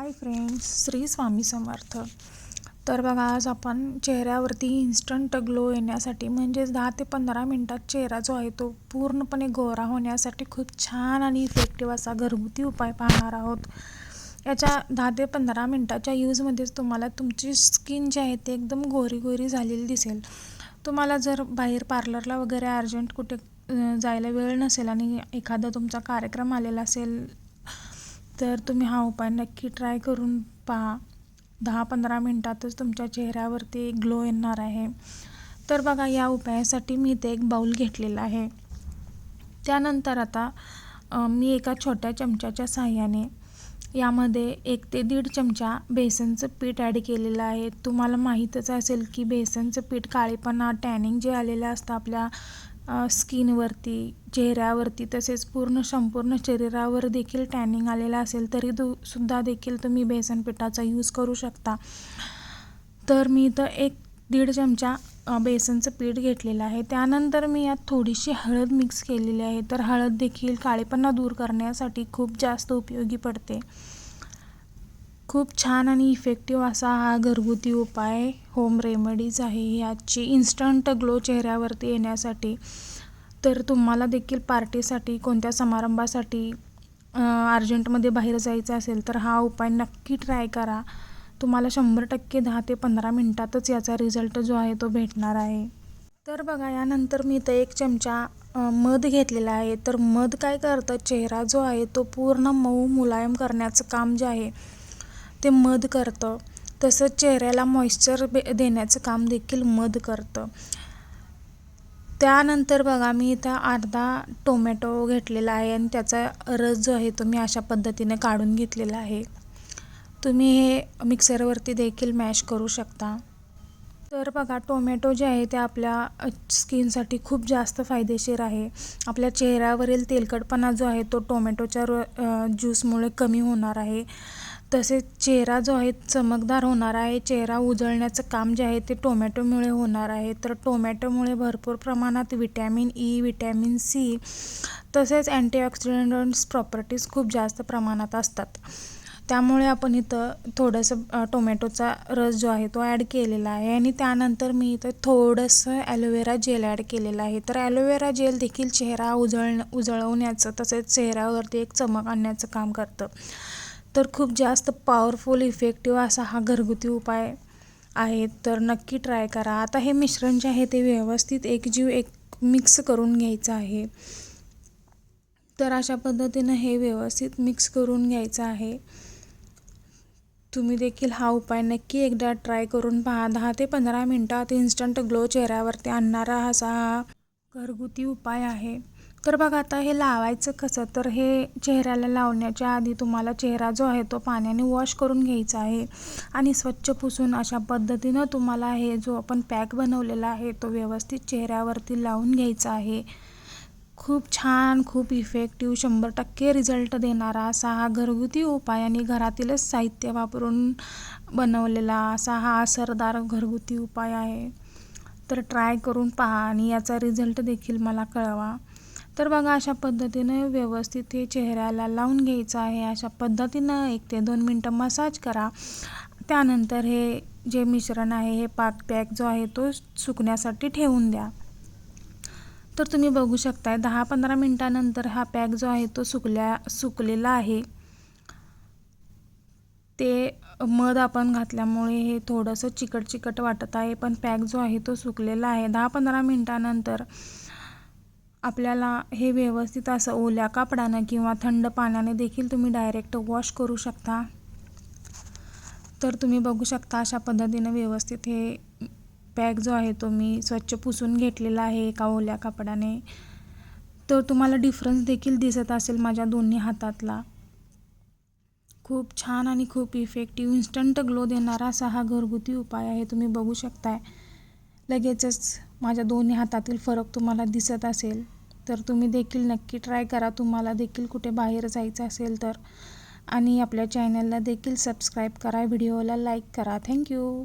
Hi friends Shri Swami Samarth. तर बघा आज आपण चेहऱ्यावरती इन्स्टंट ग्लो येण्यासाठी म्हणजेच दहा ते पंधरा मिनटात चेहरा जो आहे तो पूर्णपणे गोरा होण्यासाठी खूप छान आणि इफेक्टिव्ह असा घरगुती उपाय पाहणार आहोत. याच्या दहा ते पंधरा मिनटाच्या यूजमध्येच तुम्हाला तुमची स्किन जी आहे ती एकदम गोरी गोरी झालेली दिसेल. तुम्हाला जर बाहेर पार्लरला वगैरे अर्जंट कुठे जायला वेळ नसेल आणि एखादा तुमचा कार्यक्रम आलेला असेल तर तुम्ही हा उपाय नक्की ट्राय करून पहा. दहा पंधरा मिनटातच तुमच्या चेहऱ्यावरती ग्लो येणार आहे. तर बघा या उपायासाठी मी इथे एक बाऊल घेतलेला आहे. त्यानंतर आता मी एका छोट्या चमच्याच्या साह्याने यामध्ये एक ते दीड चमचा बेसनचं पीठ ॲड केलेलं आहे. तुम्हाला माहीतच असेल की बेसनचं पीठ काळेपणा टॅनिंग जे आलेलं असतं आपल्या स्किनवरती चेहऱ्यावरती तसेच पूर्ण संपूर्ण शरीरावर देखील टॅनिंग आलेलं असेल तरी दु सुद्धा देखील तुम्ही बेसन पिठाचा यूज करू शकता. तर मी इथं एक दीड चमचा बेसनचं पीठ घेतलेलं आहे. त्यानंतर मी यात थोडीशी हळद मिक्स केलेली आहे. तर हळद देखील काळेपणा दूर करण्यासाठी खूप जास्त उपयोगी पडते. खूप छान आणि इफेक्टिव्ह असा हा घरगुती उपाय होम रेमेडीज आहे याची इन्स्टंट ग्लो चेहऱ्यावरती येण्यासाठी. तर तुम्हाला देखील पार्टीसाठी कोणत्या समारंभासाठी अर्जंटमध्ये बाहेर जायचं असेल तर हा उपाय नक्की ट्राय करा. तुम्हाला शंभर टक्के दहा ते पंधरा मिनटातच याचा रिझल्ट जो आहे तो भेटणार आहे. तर बघा यानंतर मी इथं एक चमचा मध घेतलेला आहे. तर मध काय करतं? चेहरा जो आहे तो पूर्ण मऊ मुलायम करण्याचं काम जे आहे ते मध करतं. तसंच चेहऱ्याला मॉइश्चर बे देण्याचं काम देखील मध करतं. त्यानंतर बघा मी इथं अर्धा टोमॅटो घेतलेला आहे आणि त्याचा रस जो आहे तो मी अशा पद्धतीने काढून घेतलेला आहे. तुम्ही हे मिक्सरवरती देखील मॅश करू शकता. तर बघा टोमॅटो जे आहे ते आपल्या स्किनसाठी खूप जास्त फायदेशीर आहे. आपल्या चेहऱ्यावरील तेलकटपणा जो आहे तो टोमॅटोच्या ज्यूसमुळे कमी होणार आहे. तसेच चेहरा जो आहे चमकदार होणार आहे चेहरा उजळण्याचं काम जे आहे ते टोमॅटोमुळे होणार आहे. तर टोमॅटोमुळे भरपूर प्रमाणात vitamin E e, vitamin C तसेच अँटीऑक्सिडंट्स प्रॉपर्टीज खूप जास्त प्रमाणात असतात. त्यामुळे आपण इथं थोडंसं टोमॅटोचा रस जो आहे तो ॲड केलेला आहे आणि त्यानंतर मी इथं थोडंसं ॲलोवेरा जेल ॲड केलेलं आहे. तर ॲलोवेरा जेल देखील चेहरा उजळ उजळवण्याचं तसेच चेहऱ्यावरती एक चमक आणण्याचं काम करतं. तर खूप जास्त पॉवरफुल इफेक्टिव्ह असा हा घरगुती उपाय आहे. तर नक्की ट्राय करा. आता हे मिश्रण जे आहे ते व्यवस्थित एकजीव एक मिक्स करून घ्यायचं आहे. तर अशा पद्धतीनं हे व्यवस्थित मिक्स करून घ्यायचं आहे. तुम्ही देखील हा उपाय नक्की एकदा ट्राय करून पहा. दहा ते पंधरा मिनटात इन्स्टंट ग्लो चेहऱ्यावरती आणणारा असा हा घरगुती उपाय आहे. तर बघा आता हे लावायचं कसं? तर हे चेहऱ्याला लावण्याच्या आधी तुम्हाला चेहरा जो आहे तो पाण्याने वॉश करून घ्यायचा आहे आणि स्वच्छ पुसून अशा पद्धतीनं तुम्हाला हे जो आपण पॅक बनवलेला आहे तो व्यवस्थित चेहऱ्यावरती लावून घ्यायचा आहे. खूप छान खूप इफेक्टिव्ह शंभर टक्के रिझल्ट देणारा असा हा घरगुती उपाय आणि घरातीलच साहित्य वापरून बनवलेला असा हा असरदार घरगुती उपाय आहे. तर ट्राय करून पहा आणि याचा रिझल्ट देखील मला कळवा. तर बघा अशा पद्धतीनं व्यवस्थित हे चेहऱ्याला लावून घ्यायचं आहे. अशा पद्धतीनं एक ते दोन मिनटं मसाज करा. त्यानंतर हे जे मिश्रण आहे हे पाक पॅक जो आहे तो सुकण्यासाठी ठेवून द्या. तर तुम्ही बघू शकताय दहा पंधरा मिनटानंतर हा पॅक जो आहे तो सुकल्या सुकलेला आहे. ते मध आपण घातल्यामुळे हे थोडंसं चिकट चिकट वाटत आहे पण पॅक जो आहे तो सुकलेला आहे. दहा पंधरा मिनटानंतर आपल्याला हे व्यवस्थित असं ओल्या कापडानं किंवा थंड पाण्याने देखील तुम्ही डायरेक्ट वॉश करू शकता. तर तुम्ही बघू शकता अशा पद्धतीनं व्यवस्थित हे पॅक जो आहे तो मी स्वच्छ पुसून घेतलेला आहे एका ओल्या कापडाने. तर तुम्हाला डिफरन्स देखील दिसत असेल माझ्या दोन्ही हातातला. खूप छान आणि खूप इफेक्टिव्ह इन्स्टंट ग्लो देणारा असा हा घरगुती उपाय आहे तुम्ही बघू शकताय. लगेचच माझ्या दोन्ही हातातील फरक तुम्हाला दिसत असेल. तर तुम्ही देखील नक्की ट्राय करा. तुम्हाला देखील कुठे बाहेर जायचं असेल तर. आणि आपल्या चॅनलला देखील सबस्क्राईब करा. व्हिडिओला लाईक करा. थँक्यू.